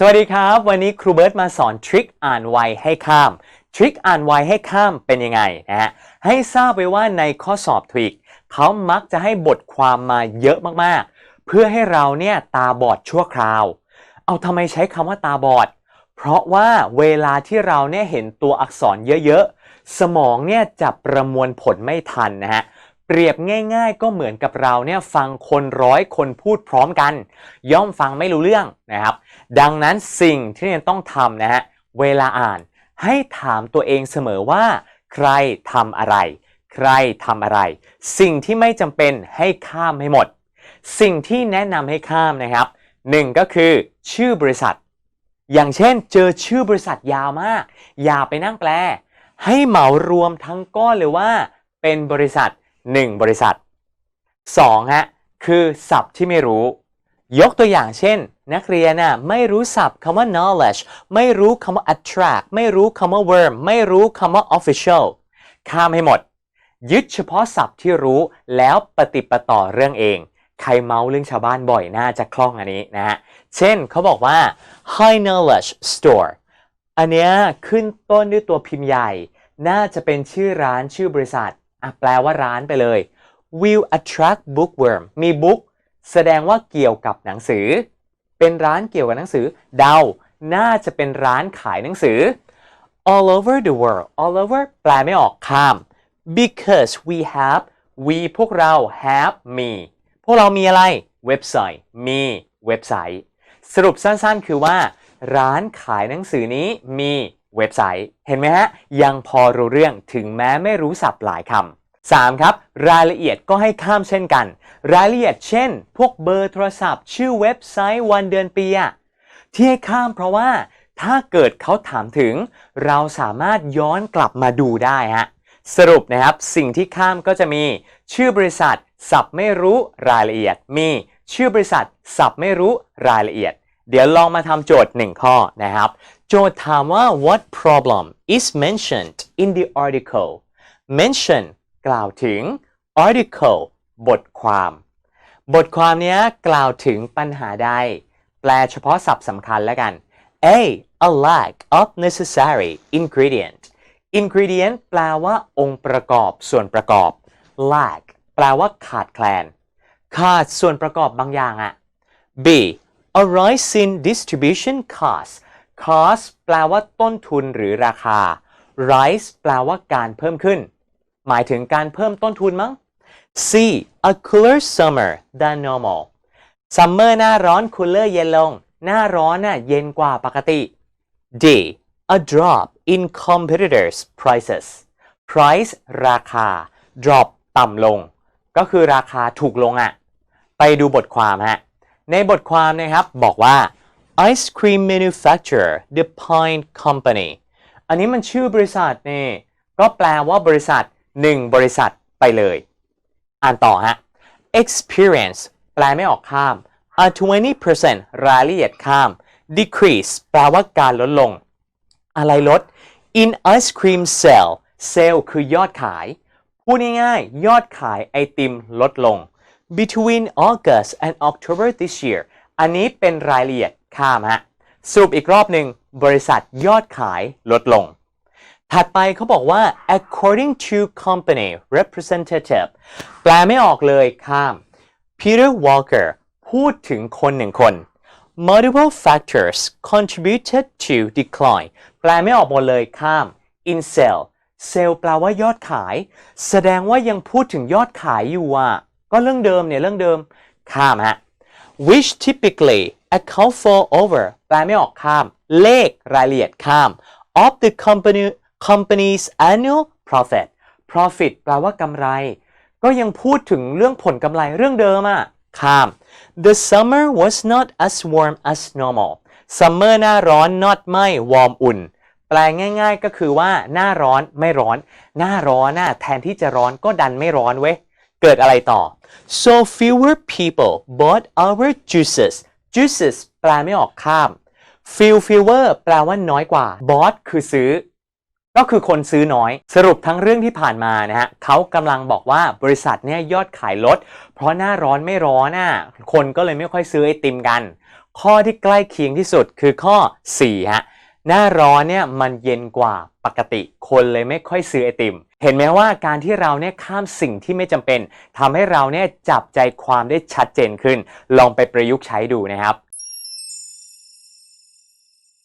สวัสดีครับ วันนี้ครูเบิร์ตมาสอนทริคอ่านไวให้ข้ามทริคอ่านไวให้ข้ามเป็นยังไงนะฮะให้ทราบไว้ว่าในข้อสอบทริคเขามักจะให้บทความมาเยอะมากๆ เพื่อให้เราเนี่ยตาบอดชั่วคราว เอาทำไมใช้คำว่าตาบอด เพราะว่าเวลาที่เราเนี่ยเห็นตัวอักษรเยอะๆ สมองเนี่ยจะประมวลผลไม่ทันนะฮะ เปรียบง่ายๆ ก็เหมือนกับเราเนี่ยฟังคนร้อยคนพูดพร้อมกัน ย่อมฟังไม่รู้เรื่องนะครับ ดังนั้นสิ่งที่เรียนต้องทำนะฮะเวลาอ่านให้ถามตัวเองเสมอว่า ใครทำอะไร ใครทำอะไร สิ่งที่ไม่จำเป็นให้ข้ามให้หมด สิ่งที่แนะนำให้ข้ามนะครับหนึ่งก็คือชื่อบริษัท อย่างเช่นเจอชื่อบริษัทยาวมาก อย่าไปนั่งแปล ให้เหมารวมทั้งก้อนเลยว่า เป็นบริษัท 1 บริษัท 2. ฮะคือศัพท์ที่ไม่รู้ ยกตัวอย่างเช่น นักเรียนน่ะไม่รู้ศัพท์คำว่า knowledge ไม่รู้คำว่า attract ไม่รู้คำว่า verb ไม่รู้คำว่า official ข้ามให้หมด ยึดเฉพาะศัพท์ที่รู้แล้วปฏิปต่อเรื่องเอง ใครเมาเรื่องชาวบ้านบ่อยน่าจะคล่องอันนี้นะฮะ เช่นเขาบอกว่า high knowledge store อันเนี้ยขึ้นต้นด้วยตัวพิมพ์ใหญ่ น่าจะเป็นชื่อร้านชื่อบริษัท อะแปลว่าร้านไปเลย will attract bookworm มี book แสดงว่าเกี่ยวกับหนังสือ เป็นร้านเกี่ยวกับหนังสือ เดา น่าจะเป็นร้านขายหนังสือ all over the world all over แปลไม่ออกข้าม because we have we พวกเรา have มีพวกเรามีอะไร เว็บไซต์ มีเว็บไซต์ สรุปสั้นๆ คือว่า ร้านขายหนังสือนี้มี เว็บไซต์ เห็นไหมฮะ ยังพอรู้เรื่องถึงแม้ไม่รู้ศัพท์หลายคำ 3. ครับ รายละเอียดก็ให้ข้ามเช่นกัน รายละเอียดเช่น พวกเบอร์โทรศัพท์ ชื่อเว็บไซต์วันเดือนปีอะที่ให้ข้ามเพราะว่าถ้าเกิดเขาถามถึง เราสามารถย้อนกลับมาดูได้ฮะสรุปนะครับ สิ่งที่ข้ามก็จะมี ชื่อบริษัท สับไม่รู้รายละเอียด มี ชื่อบริษัท สับไม่รู้รายละเอียด เดี๋ยวลองมาทำโจทย์1ข้อนะครับ โจทย์ถามว่า what problem is mentioned in the article mention กล่าวถึง article บทความ บทความนี้กล่าวถึงปัญหาใด แปลเฉพาะศัพท์สำคัญแล้วกัน A a lack of necessary ingredient ingredient แปลว่าองค์ประกอบส่วนประกอบ lack แปลว่าขาดแคลน ขาดส่วนประกอบบางอย่างอะ B a rise in distribution cost cost แปลว่าต้นทุนหรือราคา rise แปลว่าการเพิ่มขึ้น หมายถึงการเพิ่มต้นทุนมั้ง C a cooler summer than normal summer หน้าร้อน cooler เย็นลง หน้าร้อนน่ะเย็นกว่าปกติ D a drop in competitors prices price ราคา drop ต่ำลง ก็คือราคาถูกลงอะ่ะ ไปดูบทความฮะ ในบทความนะครับบอกว่า ice cream manufacturer the Pine Company อันนี้มันชื่อบริษัทนี่ก็แปลว่าบริษัท1บริษัทไปเลย อ่านต่อฮะ experience แปลไม่ออกข้าม a 20%รายละเอียดข้าม decrease แปลว่าการลดลง อะไรลด in ice cream sale sale คือยอดขาย พูดง่ายๆ ยอดขายไอติมลดลง between August and October this year อันนี้เป็นรายละเอียดข้ามฮะสรุปอีกรอบหนึ่งบริษัทยอดขายลดลง ถัดไปเขาบอกว่า according to company representative แปลไม่ออกเลยข้าม Peter Walker พูดถึงคนหนึ่งคน multiple factors contributed to decline แปลไม่ออกหมดเลยข้าม in sale sale แปลว่ายอดขาย แสดงว่ายังพูดถึงยอดขายอยู่อะ ก็เรื่องเดิมเนี่ยเรื่องเดิมข้ามฮะ which typically account for over แปลไม่ออกข้าม เลขรายละเอียดข้าม of the company company's annual profit profit แปลว่ากำไร ก็ยังพูดถึงเรื่องผลกำไรเรื่องเดิมอะข้าม the summer was not as warm as normal summer หน้าร้อน not ไม่ warm อุ่น แปลง่าย ๆ ก็คือว่าหน้าร้อนไม่ร้อน หน้าร้อนน่ะแทนที่จะร้อนก็ดันไม่ร้อนเว้ย เกิดอะไรต่อ so fewer people bought our juices juices แปลไม่ออกข้าม few fewer แปลว่าน้อยกว่า bought คือซื้อ ก็คือคนซื้อน้อย สรุปทั้งเรื่องที่ผ่านมานะฮะเขากำลังบอกว่าบริษัทเนี่ยยอดขายลด เพราะหน้าร้อนไม่ร้อนน่ะคนก็เลยไม่ค่อยซื้อไอติมกัน ข้อที่ใกล้เคียงที่สุดคือข้อ4ฮะหน้าร้อนเนี่ยมันเย็นกว่า ปกติคนเลยไม่ค่อยซื้อไอติม เห็นไหมว่าการที่เราเนี่ยข้ามสิ่งที่ไม่จำเป็นทำให้เราเนี่ยจับใจความได้ชัดเจนขึ้น ลองไปประยุกต์ใช้ดูนะครับ